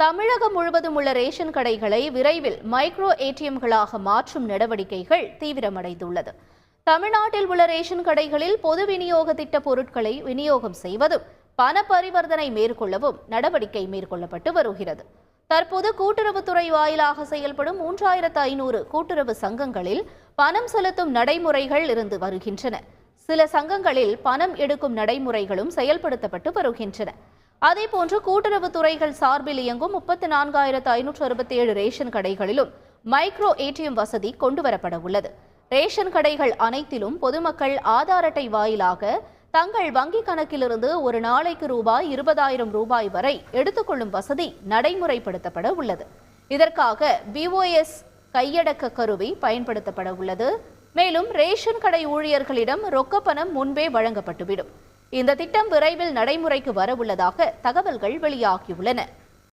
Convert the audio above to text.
தமிழகம் முழுவதும் உள்ள ரேஷன் கடைகளை விரைவில் மைக்ரோ ஏடிஎம்களாக மாற்றும் நடவடிக்கைகள் தீவிரமடைந்துள்ளது. தமிழ்நாட்டில் உள்ள ரேஷன் கடைகளில் பொது விநியோக திட்ட பொருட்களை விநியோகம் செய்வதும் பண பரிவர்த்தனை மேற்கொள்ளவும் நடவடிக்கை மேற்கொள்ளப்பட்டு வருகிறது. தற்போது கூட்டுறவுத்துறை வாயிலாக செயல்படும் மூன்றாயிரத்து ஐநூறு கூட்டுறவு சங்கங்களில் பணம் செலுத்தும் நடைமுறைகள் இருந்து வருகின்றன. சில சங்கங்களில் பணம் எடுக்கும் நடைமுறைகளும் செயல்படுத்தப்பட்டு வருகின்றன. அதேபோன்று கூட்டுறவு துறைகள் சார்பில் இயங்கும் முப்பத்தி நான்காயிரத்து ஐநூற்று அறுபத்தி ஏழு ரேஷன் கடைகளிலும் மைக்ரோ ஏடிஎம் வசதி கொண்டுவரப்பட உள்ளது. ரேஷன் கடைகள் அனைத்திலும் பொதுமக்கள் ஆதார் அட்டை வாயிலாக தங்கள் வங்கிக் கணக்கிலிருந்து ஒரு நாளைக்கு ரூபாய் இருபதாயிரம் ரூபாய் வரை எடுத்துக்கொள்ளும் வசதி நடைமுறைப்படுத்தப்பட உள்ளது. இதற்காக பிஓஎஸ் கையடக்க கருவி பயன்படுத்தப்பட உள்ளது. மேலும் ரேஷன் கடை ஊழியர்களிடம் ரொக்கப்பணம் முன்பே வழங்கப்பட்டுவிடும். இந்த திட்டம் விரைவில் நடைமுறைக்கு வரவுள்ளதாக தகவல்கள் வெளியாகியுள்ளன.